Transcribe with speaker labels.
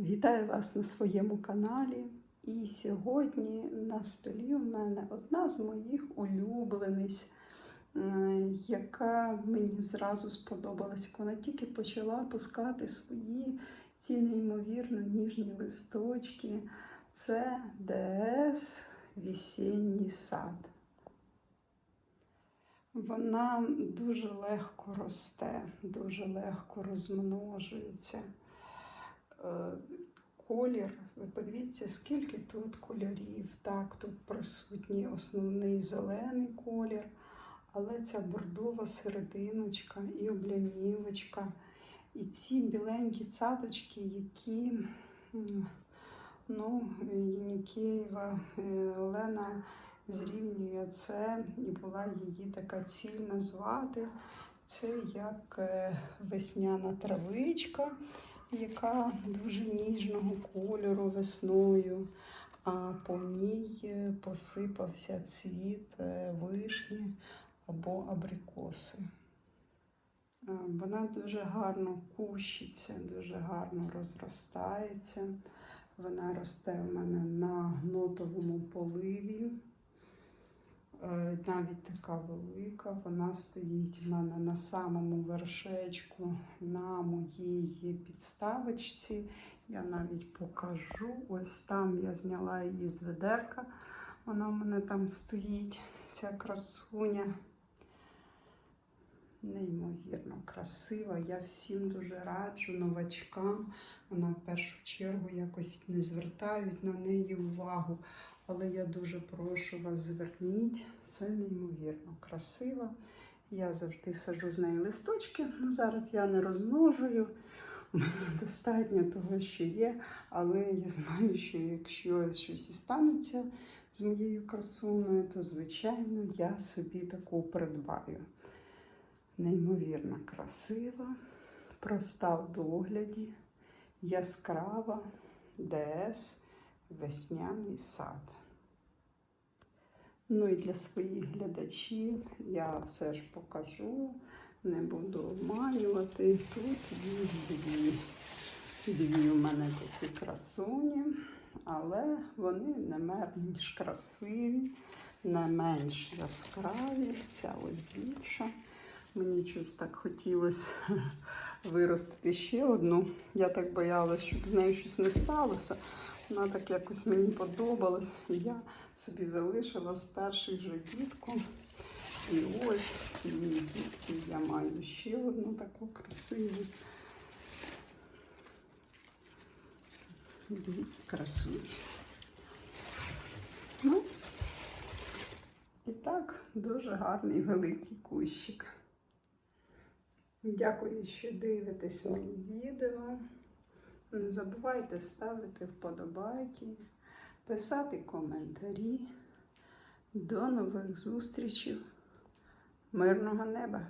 Speaker 1: Вітаю вас на своєму каналі. І сьогодні на столі у мене одна з моїх улюблениць, е, яка мені зразу сподобалась. Вона тільки почала пускати свої ці неймовірно ніжні листочки. Це ДС Вісінній сад. Вона дуже легко росте, дуже легко розмножується. Е, Колір, ви подивіться, скільки тут кольорів. Так, тут присутній основний зелений колір, але ця бордова серединочка і облямівочка, і ці біленькі цяточки, які ну, Єнікеєва е, Олена зрівнює це, і була її така ціль назвати. Це як е, весняна травичка, яка дуже ніжного кольору весною, а по ній посипався цвіт е, вишні або абрикоси. Е, Вона дуже гарно кущиться, дуже гарно розростається. Вона росте в мене на гнотовому поливі. Е, Навіть така велика. Вона стоїть в мене на самому вершечку на моїй підставочці. Я навіть покажу. Ось там я зняла її з ведерка. Вона в мене там стоїть, ця красуня. Неймовірно красива. Я всім дуже раджу новачкам. Вона в першу чергу якось не звертають на неї увагу. Але я дуже прошу вас, зверніть. Це неймовірно красиво. Я завжди саджу з неї листочки. Ну, зараз я не розмножую. Мені достатньо того, що є. Але я знаю, що якщо щось і станеться з моєю красуною, то, звичайно, я собі таку придбаю. Неймовірно красива, проста в догляді, яскрава, ДС, весняний сад. Ну і для своїх глядачів я все ж покажу, не буду обманювати. Тут дві. Дві у мене такі красуні, але вони не менш красиві, не менш яскраві. Ця ось більша. Мені щось так хотілося виростити ще одну. Я так боялася, щоб з нею щось не сталося. Вона так якось мені подобалась. Я собі залишила з перших же дітку. І ось цієї дітки я маю ще одну таку красиву. Дві красуні. Ну, і так, дуже гарний великий кущик. Дякую, що дивитесь мої відео. Не забувайте ставити вподобайки, писати коментарі. До нових зустрічей. Мирного неба!